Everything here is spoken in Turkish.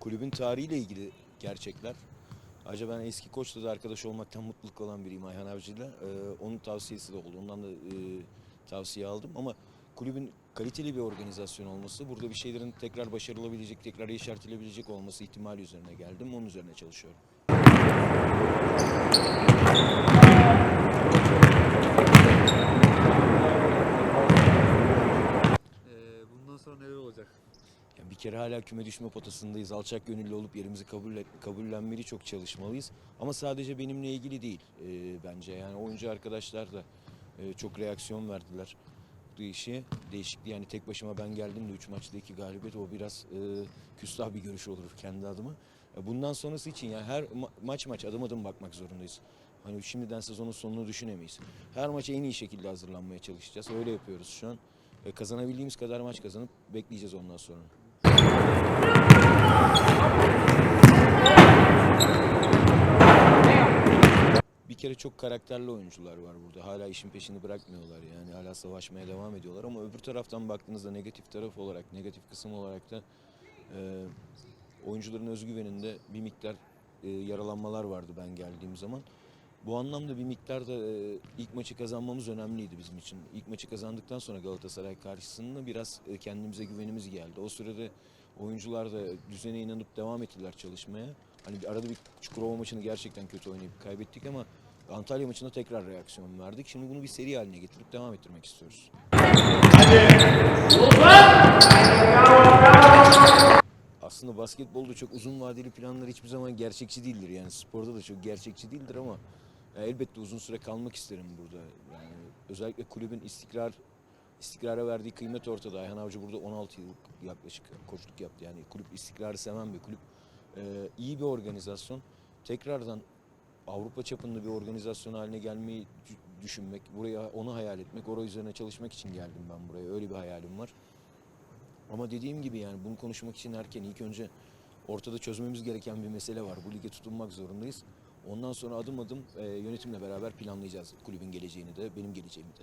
Kulübün tarihiyle ilgili gerçekler. Ayrıca ben eski koçla da arkadaş olmaktan mutluluk olan biriyim Ayhan Avcı'yla. Ee, onun tavsiyesi de oldu. Ondan da e, tavsiye aldım ama kulübün kaliteli bir organizasyon olması, burada bir şeylerin tekrar başarılabilecek, tekrar yeşertilebilecek olması ihtimali üzerine geldim. Onun üzerine çalışıyorum. Ee, bundan sonra neler olacak? Yani bir kere hala küme düşme potasındayız. Alçak gönüllü olup yerimizi kabul kabullenmeli çok çalışmalıyız. Ama sadece benimle ilgili değil e, bence. Yani oyuncu arkadaşlar da e, çok reaksiyon verdiler bu işe. Değişikti yani tek başıma ben geldim de 3 maçta 2 galibiyet o biraz e, küstah bir görüş olur kendi adıma. E, bundan sonrası için yani her ma- maç maç adım adım bakmak zorundayız. Hani şimdiden sezonun sonunu düşünemeyiz. Her maça en iyi şekilde hazırlanmaya çalışacağız. Öyle yapıyoruz şu an. E, kazanabildiğimiz kadar maç kazanıp bekleyeceğiz ondan sonra. Kere çok karakterli oyuncular var burada. Hala işin peşini bırakmıyorlar yani. Hala savaşmaya devam ediyorlar ama öbür taraftan baktığınızda negatif taraf olarak, negatif kısım olarak da e, oyuncuların özgüveninde bir miktar e, yaralanmalar vardı ben geldiğim zaman. Bu anlamda bir miktar da e, ilk maçı kazanmamız önemliydi bizim için. İlk maçı kazandıktan sonra Galatasaray karşısında biraz e, kendimize güvenimiz geldi. O sürede oyuncular da düzene inanıp devam ettiler çalışmaya. Hani arada bir Çukurova maçını gerçekten kötü oynayıp kaybettik ama Antalya maçında tekrar reaksiyon verdik. Şimdi bunu bir seri haline getirip devam ettirmek istiyoruz. Aslında basketbolda çok uzun vadeli planlar hiçbir zaman gerçekçi değildir. Yani sporda da çok gerçekçi değildir ama elbette uzun süre kalmak isterim burada. Yani özellikle kulübün istikrar istikrara verdiği kıymet ortada. Ayhan Avcı burada 16 yıl yaklaşık koçluk yaptı. Yani kulüp istikrarı seven bir kulüp. Ee, iyi bir organizasyon. Tekrardan Avrupa çapında bir organizasyon haline gelmeyi dü- düşünmek, buraya onu hayal etmek, oraya üzerine çalışmak için geldim ben buraya. Öyle bir hayalim var. Ama dediğim gibi yani bunu konuşmak için erken ilk önce ortada çözmemiz gereken bir mesele var. Bu lige tutunmak zorundayız. Ondan sonra adım adım yönetimle beraber planlayacağız kulübün geleceğini de benim geleceğimi de.